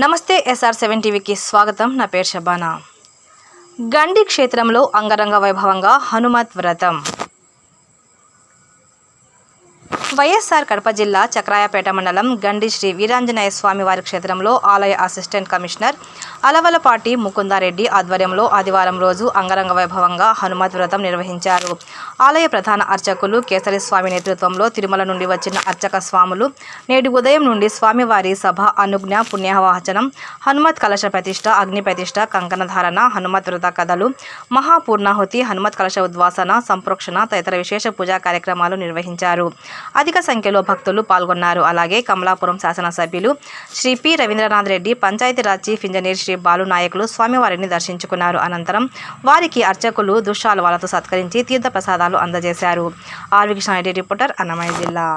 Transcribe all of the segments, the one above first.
నమస్తే SR seven టీవీకి స్వాగతం. నా పేరు షబానా. గండి క్షేత్రంలో అంగరంగ వైభవంగా హనుమత్ వ్రతం. వైఎస్ఆర్ కడప జిల్లా చక్రాయపేట మండలం గండి శ్రీ వీరాంజనేయ స్వామి వారి క్షేత్రంలో ఆలయ అసిస్టెంట్ కమిషనర్ అలవలపాటి ముకుందారెడ్డి ఆధ్వర్యంలో ఆదివారం రోజు అంగరంగ వైభవంగా హనుమతి వ్రతం నిర్వహించారు. ఆలయ ప్రధాన అర్చకులు కేసరి స్వామి నేతృత్వంలో తిరుమల నుండి వచ్చిన అర్చక స్వాములు నేడు ఉదయం నుండి స్వామివారి సభ అనుజ్ఞ పుణ్యవాచనం హనుమత్ కలశ ప్రతిష్ట అగ్ని ప్రతిష్ట కంకణధారణ హనుమత్ వ్రత కథలు మహాపూర్ణాహుతి హనుమత్ కలశ ఉద్వాసన సంప్రోక్షణ తదితర విశేష పూజా కార్యక్రమాలు నిర్వహించారు. అధిక సంఖ్యలో భక్తులు పాల్గొన్నారు. అలాగే కమలాపురం శాసనసభ్యులు Sri P. Ravindranath Reddy Panchayati Raj chief engineer Sri Balu నాయకులు స్వామివారిని దర్శించుకున్నారు అనంతరం వారికి అర్చకులు దుశ్శాలువాలతో సత్కరించి తీర్థప్రసాదాలు అందజేశారు ఆర్వి కృష్ణారెడ్డి రిపోర్టర్ అన్నమయ్య జిల్లా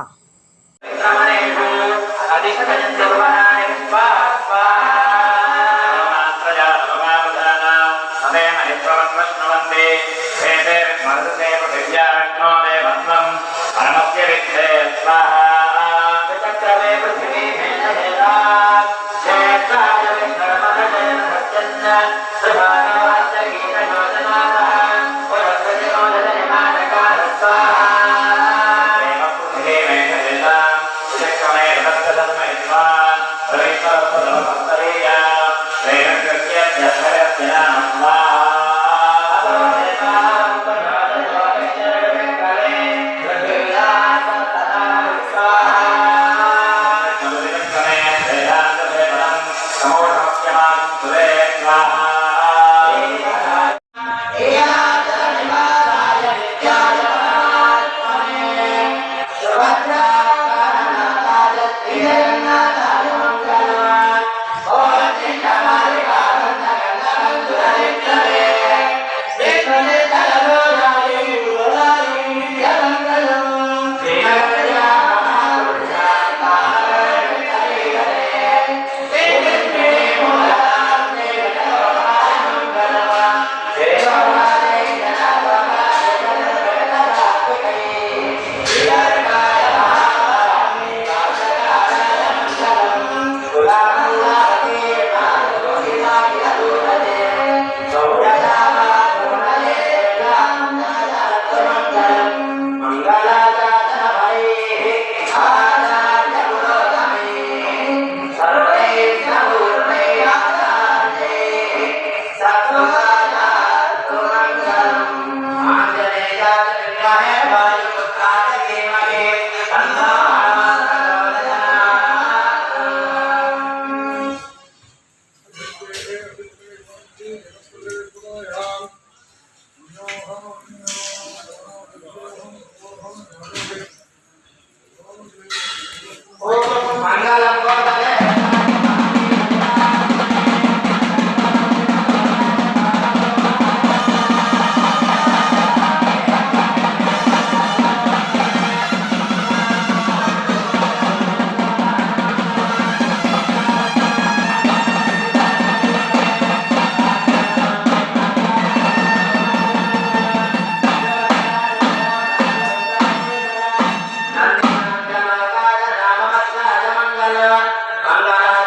la Allah.